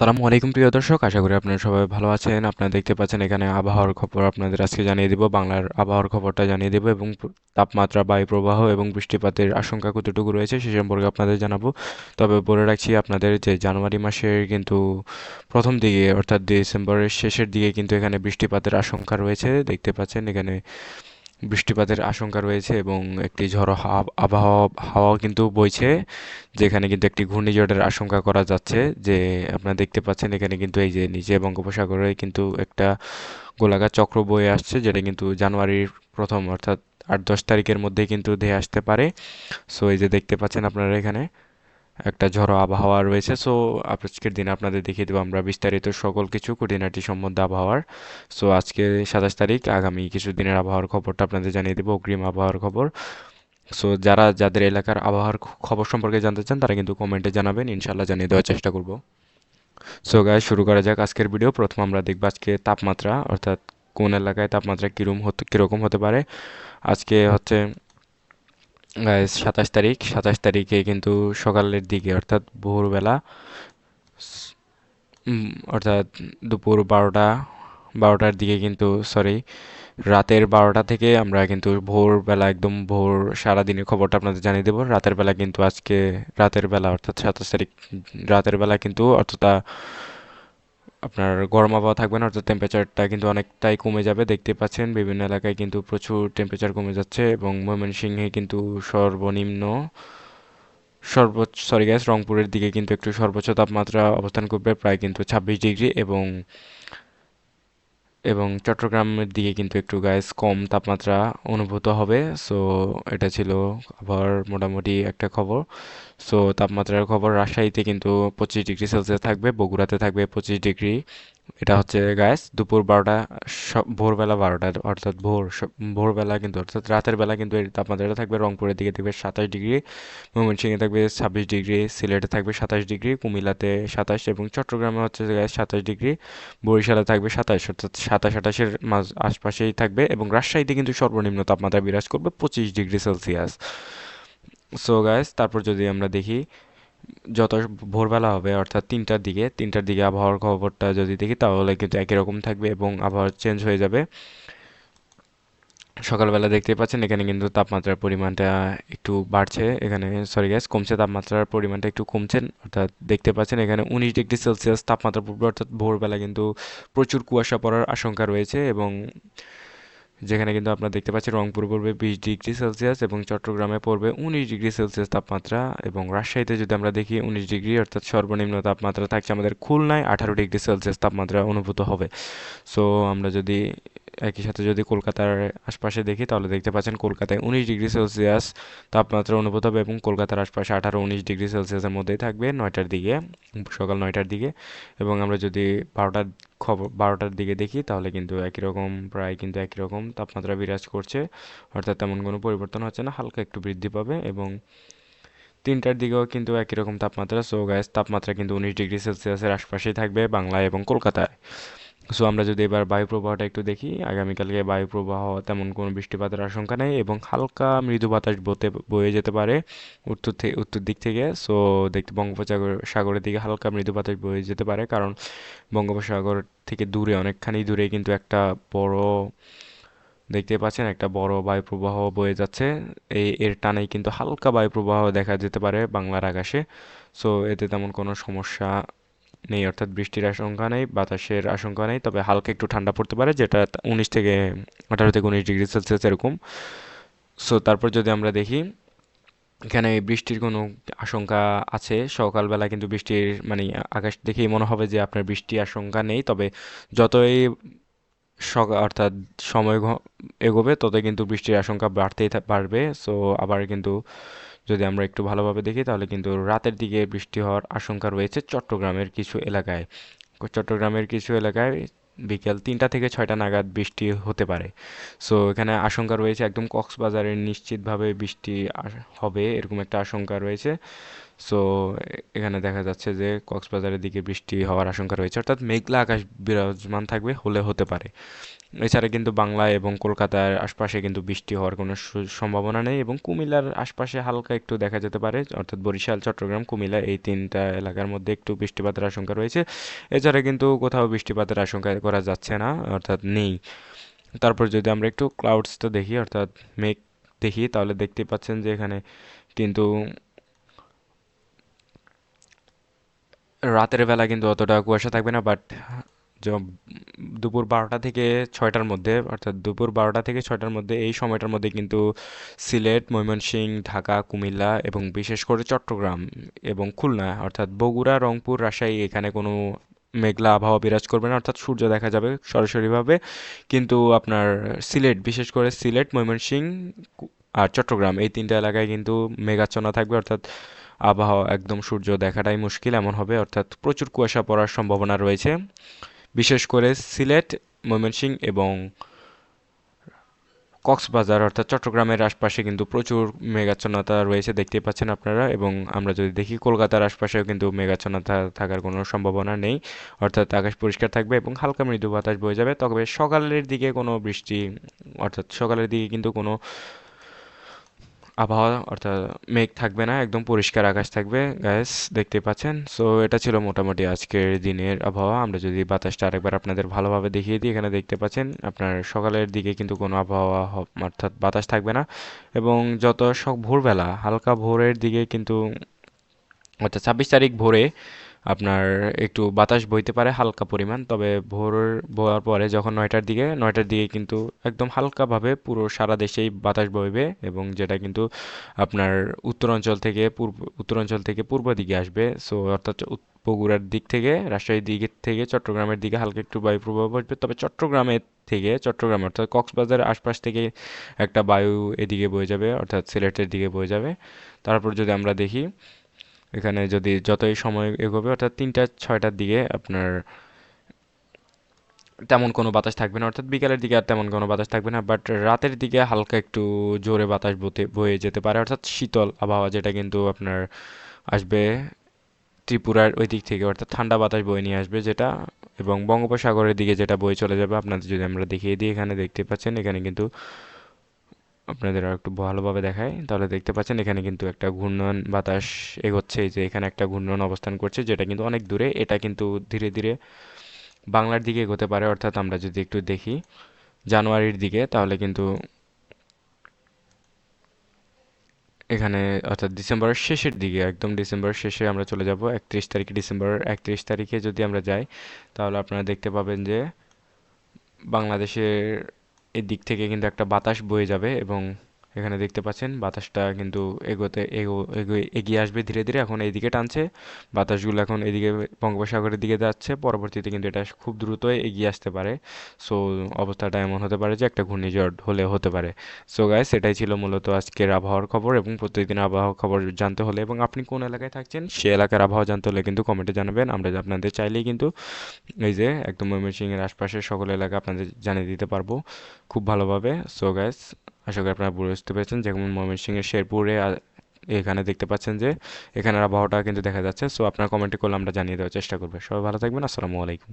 আসসালামু আলাইকুম প্রিয় দর্শক, আশা করি আপনারা সবাই ভালো আছেন। আপনারা দেখতে পাচ্ছেন এখানে আবহাওয়ার খবর আপনাদের আজকে জানিয়ে দিব, বাংলার আবহাওয়ার খবরটা জানিয়ে দেব এবং তাপমাত্রা বায়ু প্রবাহ এবং বৃষ্টিপাতের আশঙ্কা কতটুকু রয়েছে সে সম্পর্কে আপনাদের জানাব। তবে বলে রাখছি আপনাদের যে জানুয়ারি মাসের কিন্তু প্রথম দিকে অর্থাৎ ডিসেম্বরের শেষের দিকে কিন্তু এখানে বৃষ্টিপাতের আশঙ্কা রয়েছে। দেখতে পাচ্ছেন এখানে বৃষ্টিপাতের আশঙ্কা রয়েছে এবং একটি ঝড়ো হাওয়া- আবহাওয়া, হাওয়া কিন্তু বইছে, যেখানে কিন্তু একটি ঘূর্ণিঝড়ের আশঙ্কা করা যাচ্ছে যে আপনারা দেখতে পাচ্ছেন এখানে কিন্তু এই যে নিচে বঙ্গোপসাগরে কিন্তু একটা গোলাকার চক্র বয়ে আসছে, যেটা কিন্তু জানুয়ারির প্রথম অর্থাৎ আট দশ তারিখের মধ্যে কিন্তু ধেয়ে আসতে পারে। সো এই যে দেখতে পাচ্ছেন আপনারা এখানে একটা ঝড়ো আবহাওয়া রয়েছে সো আজকের দিনে আপনাদের দেখিয়ে দেবো আমরা বিস্তারিত সকল কিছু খুঁটিনাটি সম্বন্ধে আবহাওয়ার। সো আজকে সাতাশ তারিখ, আগামী কিছু দিনের আবহাওয়ার খবরটা আপনাদের জানিয়ে দেবো, অগ্রিম আবহাওয়ার খবর। সো যারা, যাদের এলাকার আবহাওয়ার খবর সম্পর্কে জানতে চান, তারা কিন্তু কমেন্টে জানাবেন ইনশাল্লাহ জানিয়ে দেওয়ার চেষ্টা করব। সো গায়ে শুরু করা যাক আজকের ভিডিও। প্রথম আমরা দেখব আজকে তাপমাত্রা, অর্থাৎ কোন এলাকায় তাপমাত্রা কিরম হতে কীরকম হতে পারে। আজকে হচ্ছে সাতাশ তারিখ, সাতাশ তারিখে কিন্তু সকালের দিকে, অর্থাৎ ভোরবেলা অর্থাৎ দুপুর বারোটা, বারোটার দিকে কিন্তু সরি রাতের বারোটা থেকে আমরা কিন্তু ভোরবেলা, একদম ভোর সারাদিনের খবরটা আপনাদের জানিয়ে দেবো। রাতের বেলা কিন্তু আজকে, রাতের বেলা, অর্থাৎ সাতাশ তারিখ, রাতের বেলা কিন্তু অতটা আপনার গরম আবহাওয়া থাকবে না, অর্থাৎ টেম্পারেচারটা কিন্তু অনেকটাই কমে যাবে। দেখতে পাচ্ছেন বিভিন্ন এলাকায় কিন্তু প্রচুর টেম্পারেচার কমে যাচ্ছে এবং ময়মনসিংহে কিন্তু সর্বনিম্ন সর্বোচ্চ সরি গ্যাস রংপুরের দিকে কিন্তু একটু সর্বোচ্চ তাপমাত্রা অবস্থান করবে, প্রায় কিন্তু ছাব্বিশ ডিগ্রি এবং এবং চট্টগ্রামের দিকে কিন্তু একটু গাইস কম তাপমাত্রা অনুভূত হবে। সো এটা ছিল আবার মোটামুটি একটা খবর। সো তাপমাত্রার খবর রাজশাহীতে কিন্তু পঁচিশ ডিগ্রি সেলসিয়াস থাকবে, বগুড়াতে থাকবে পঁচিশ ডিগ্রি এটা হচ্ছে গাইস দুপুর বারোটা ভোরবেলা বারোটা, অর্থাৎ ভোর ভোরবেলা কিন্তু, অর্থাৎ রাতের বেলা কিন্তু এর তাপমাত্রাটা থাকবে, রংপুরের দিকে থাকবে সাতাশ ডিগ্রি, ময়মনসিংহে থাকবে ছাব্বিশ ডিগ্রি, সিলেটে থাকবে সাতাশ ডিগ্রি, কুমিল্লাতে সাতাশ এবং চট্টগ্রামে হচ্ছে গাইস সাতাশ ডিগ্রি, বরিশালে থাকবে সাতাশ, অর্থাৎ সাতাশ আঠাশের মাঝ, আশপাশেই থাকবে এবং রাজশাহীতে কিন্তু সর্বনিম্ন তাপমাত্রা বিরাজ করবে পঁচিশ ডিগ্রি সেলসিয়াস। সো গাইস তারপর যদি আমরা দেখি যত ভোরবেলা হবে, অর্থাৎ তিনটার দিকে তিনটার দিকে আবহাওয়ার খবরটা যদি দেখি, তাহলে কিন্তু একই রকম থাকবে এবং আবহাওয়া চেঞ্জ হয়ে যাবে। সকালবেলা দেখতে পাচ্ছেন, এখানে কিন্তু তাপমাত্রার পরিমাণটা একটু বাড়ছে। এখানে সরি গ্যাস কমছে, তাপমাত্রার পরিমাণটা একটু কমছে। অর্থাৎ দেখতে পাচ্ছেন, এখানে উনিশ ডিগ্রি সেলসিয়াস তাপমাত্রা পড়বে। অর্থাৎ ভোরবেলা কিন্তু প্রচুর কুয়াশা পড়ার আশঙ্কা রয়েছে এবং যেখানে কিন্তু আপনারা দেখতে পাচ্ছেন রংপুর পড়বে বিশ ডিগ্রি সেলসিয়াস এবং চট্টগ্রামে পড়বে উনিশ ডিগ্রি সেলসিয়াস তাপমাত্রা এবং রাজশাহীতে যদি আমরা দেখি উনিশ ডিগ্রি অর্থাৎ সর্বনিম্ন তাপমাত্রা থাকছে আমাদের খুলনায় আঠারো ডিগ্রি সেলসিয়াস তাপমাত্রা অনুভূত হবে। সো আমরা যদি একই সাথে যদি কলকাতার আশপাশে দেখি, তাহলে দেখতে পাচ্ছেন কলকাতায় উনিশ ডিগ্রি সেলসিয়াস তাপমাত্রা অনুভূত হবে এবং কলকাতার আশপাশে আঠারো, উনিশ ডিগ্রি সেলসিয়াসের মধ্যেই থাকবে নয়টার দিকে, সকাল নয়টার দিকে। এবং আমরা যদি বারোটার খবর, বারোটার দিকে দেখি, তাহলে কিন্তু একই রকম, প্রায় কিন্তু একই রকম তাপমাত্রা বিরাজ করছে। অর্থাৎ তেমন কোনো পরিবর্তন হচ্ছে না, হালকা একটু বৃদ্ধি পাবে এবং তিনটার দিকেও কিন্তু একই রকম তাপমাত্রা। সো গ্যাস তাপমাত্রা কিন্তু উনিশ ডিগ্রি সেলসিয়াসের আশপাশেই থাকবে বাংলায় এবং কলকাতায়। সো আমরা যদি এবার বায়ু প্রবাহটা একটু দেখি, আগামীকালকে বায়ু প্রবাহ তেমন কোনো বৃষ্টিপাতের আশঙ্কা নেই এবং হালকা মৃদু বাতাস বতে, বয়ে যেতে পারে উত্তর থেকে উত্তর দিক থেকে। সো দেখতে বঙ্গোপসাগর, সাগরের দিকে হালকা মৃদু বাতাস বয়ে যেতে পারে কারণ বঙ্গোপসাগর থেকে দূরে, অনেকখানি দূরে কিন্তু একটা বড়, দেখতে পাচ্ছেন একটা বড় বায়ু প্রবাহ বয়ে যাচ্ছে। এই এর টানেই কিন্তু হালকা বায়ু প্রবাহ দেখা যেতে পারে বাংলার আকাশে। সো এতে তেমন কোনো সমস্যা নেই, অর্থাৎ বৃষ্টির আশঙ্কা নেই, বাতাসের আশঙ্কা নেই, তবে হালকা একটু ঠান্ডা পড়তে পারে, যেটা উনিশ থেকে আঠারো থেকে উনিশ ডিগ্রি সেলসিয়াস এরকম। সো তারপর যদি আমরা দেখি, এখানে বৃষ্টির কোনো আশঙ্কা আছে, সকালবেলা কিন্তু বৃষ্টির মানে আকাশ দেখেই মনে হবে যে আপনার বৃষ্টি আশঙ্কা নেই, তবে যতই সকাল অর্থাৎ সময় এগোবে, ততই কিন্তু বৃষ্টির আশঙ্কা বাড়তেই বাড়বে। সো আবার কিন্তু যদি আমরা একটু ভালোভাবে দেখি, তাহলে কিন্তু রাতের দিকে বৃষ্টি হওয়ার আশঙ্কা রয়েছে চট্টগ্রামের কিছু এলাকায়। চট্টগ্রামের কিছু এলাকায় বিকেল তিনটা থেকে ছয়টা নাগাদ বৃষ্টি হতে পারে। সো এখানে আশঙ্কা রয়েছে একদম কক্সবাজারে নিশ্চিতভাবে বৃষ্টি হবে, এরকম একটা আশঙ্কা রয়েছে। সো এখানে দেখা যাচ্ছে যে কক্সবাজারের দিকে বৃষ্টি হওয়ার আশঙ্কা রয়েছে। অর্থাৎ মেঘলা আকাশ বিরাজমান থাকবে, হলে হতে পারে। এছাড়া কিন্তু বাংলা এবং কলকাতার আশপাশে কিন্তু বৃষ্টি হওয়ার কোনো সম্ভাবনা নেই এবং কুমিল্লার আশপাশে হালকা একটু দেখা যেতে পারে। অর্থাৎ বরিশাল, চট্টগ্রাম, কুমিল্লা এই তিনটা এলাকার মধ্যে একটু বৃষ্টিপাতের আশঙ্কা রয়েছে। এছাড়া কিন্তু কোথাও বৃষ্টিপাতের আশঙ্কা করা যাচ্ছে না, অর্থাৎ নেই। তারপর যদি আমরা একটু ক্লাউডসটা দেখি, অর্থাৎ মেঘ দেখি, তাহলে দেখতে পাচ্ছেন যে এখানে কিন্তু রাতের বেলা কিন্তু অতটা কুয়াশা থাকবে না বাট দুপুর বারোটা থেকে ছয়টার মধ্যে, অর্থাৎ দুপুর বারোটা থেকে ছয়টার মধ্যে, এই সময়টার মধ্যে কিন্তু সিলেট, ময়মনসিংহ, ঢাকা, কুমিল্লা এবং বিশেষ করে চট্টগ্রাম এবং খুলনা, অর্থাৎ বগুড়া, রংপুর, রাজশাহী এখানে কোনো মেঘলা আবহাওয়া বিরাজ করবে না, অর্থাৎ সূর্য দেখা যাবে সরাসরিভাবে। কিন্তু আপনার সিলেট, বিশেষ করে সিলেট, ময়মনসিংহ আর চট্টগ্রাম, এই তিনটা এলাকায় কিন্তু মেঘাচ্ছন্ন থাকবে, অর্থাৎ আবহাওয়া একদম সূর্য দেখাটাই মুশকিল, এমন হবে। অর্থাৎ প্রচুর কুয়াশা পড়ার সম্ভাবনা রয়েছে। বিশেষ করে সিলেট, ময়মনসিংহ এবং কক্সবাজার, অর্থাৎ চট্টগ্রামের আশপাশে কিন্তু প্রচুর মেঘাচ্ছন্নতা রয়েছে দেখতেই পাচ্ছেন আপনারা। এবং আমরা যদি দেখি, কলকাতার আশপাশেও কিন্তু মেঘাচ্ছন্নতা থাকার কোনো সম্ভাবনা নেই। অর্থাৎ আকাশ পরিষ্কার থাকবে এবং হালকা মৃদু বাতাস বয়ে যাবে। তবে সকালের দিকে কোনো বৃষ্টি, অর্থাৎ সকালের দিকে কিন্তু কোনো আবহাওয়া অর্থাৎ মেঘ থাকবে না, একদম পরিষ্কার আকাশ থাকবে গ্যাস দেখতে পাচ্ছেন? সো এটা ছিল মোটামুটি আজকের দিনের আবহাওয়া। আমরা যদি বাতাসটা আরেকবার আপনাদের ভালোভাবে দেখিয়ে দিই, এখানে দেখতে পাচ্ছেন, আপনার সকালের দিকে কিন্তু কোনো আবহাওয়া অর্থাৎ বাতাস থাকবে না। এবং যত সব ভোরবেলা, হালকা ভোরের দিকে কিন্তু, অর্থাৎ ছাব্বিশ তারিখ ভোরে আপনার একটু বাতাস বইতে পারে হালকা পরিমাণ, তবে ভোর বওয়ার পরে যখন নয়টার দিকে নয়টার দিকে কিন্তু একদম হালকাভাবে পুরো সারা দেশেই বাতাস বইবে এবং যেটা কিন্তু আপনার উত্তরাঞ্চল থেকে পূর্ব, উত্তরাঞ্চল থেকে পূর্ব দিকে আসবে। সো অর্থাৎ বগুড়ার দিক থেকে, রাজশাহীর দিক থেকে, চট্টগ্রামের দিকে হালকা একটু বায়ু প্রভাব আসবে তবে চট্টগ্রামের থেকে, চট্টগ্রাম অর্থাৎ কক্সবাজারের আশপাশ থেকে একটা বায়ু এদিকে বয়ে যাবে, অর্থাৎ সিলেটের দিকে বয়ে যাবে। তারপর যদি আমরা দেখি এখানে যদি যতই সময় এগোবে, অর্থাৎ তিনটা, ছয়টার দিকে আপনার তেমন কোনো বাতাস থাকবে না। অর্থাৎ বিকালের দিকে আর তেমন কোনো বাতাস থাকবে না বাট রাতের দিকে হালকা একটু জোরে বাতাস বতে, বয়ে যেতে পারে। অর্থাৎ শীতল আবহাওয়া যেটা কিন্তু আপনার আসবে ত্রিপুরার ওই দিক থেকে, অর্থাৎ ঠান্ডা বাতাস বয়ে নিয়ে আসবে যেটা, এবং বঙ্গোপসাগরের দিকে যেটা বয়ে চলে যাবে, আপনাদের যদি আমরা দেখিয়ে দিই, এখানে দেখতে পাচ্ছেন, এখানে কিন্তু আপনাদের আর একটু ভালোভাবে দেখায় তাহলে দেখতে পাচ্ছেন, এখানে কিন্তু একটা ঘূর্ণন বাতাস এগোচ্ছে। যে এখানে একটা ঘূর্ণন অবস্থান করছে, যেটা কিন্তু অনেক দূরে। এটা কিন্তু ধীরে ধীরে বাংলার দিকে এগোতে পারে, অর্থাৎ আমরা যদি একটু দেখি জানুয়ারির দিকে, তাহলে কিন্তু এখানে, অর্থাৎ ডিসেম্বরের শেষের দিকে, একদম ডিসেম্বরের শেষে আমরা চলে যাব। একত্রিশ তারিখে ডিসেম্বরের একত্রিশ তারিখে যদি আমরা যাই, তাহলে আপনারা দেখতে পাবেন যে বাংলাদেশের এই দিক থেকে কিন্তু একটা বাতাস বয়ে যাবে এবং এখানে দেখতে পাচ্ছেন, বাতাসটা কিন্তু এগোতে এগো, এগো- এগিয়ে আসবে ধীরে ধীরে। এখন এইদিকে টানছে, বাতাসগুলো এখন এদিকে বঙ্গোপসাগরের দিকে যাচ্ছে। পরবর্তীতে কিন্তু এটা খুব দ্রুত এগিয়ে আসতে পারে। সো, অবস্থাটা এমন হতে পারে যে একটা ঘূর্ণিঝড় হলে হতে পারে। সো গাইস সেটাই ছিল মূলত আজকের আবহাওয়ার খবর এবং প্রত্যেকদিন আবহাওয়ার খবর জানতে হলে এবং আপনি কোন এলাকায় থাকছেন সে এলাকার আবহাওয়া জানতে হলে কিন্তু কমেন্টে জানাবেন। আমরা আপনাদের চাইলেই কিন্তু এই যে একদম ময়মনসিংহের আশপাশের সকল এলাকা আপনাদের জানিয়ে দিতে পারব খুব ভালোভাবে। সো গাইস আশা করি আপনারা বুঝতে পেরেছেন যেমন ময়মনসিংহের শেরপুরে এখানে দেখতে পাচ্ছেন যে এখানের আবহাওয়াটা কিন্তু দেখা যাচ্ছে। সো আপনার কমেন্টে করলে আমরা জানিয়ে দেওয়ার চেষ্টা করব। সবাই ভালো থাকবেন। আসসালামু আলাইকুম।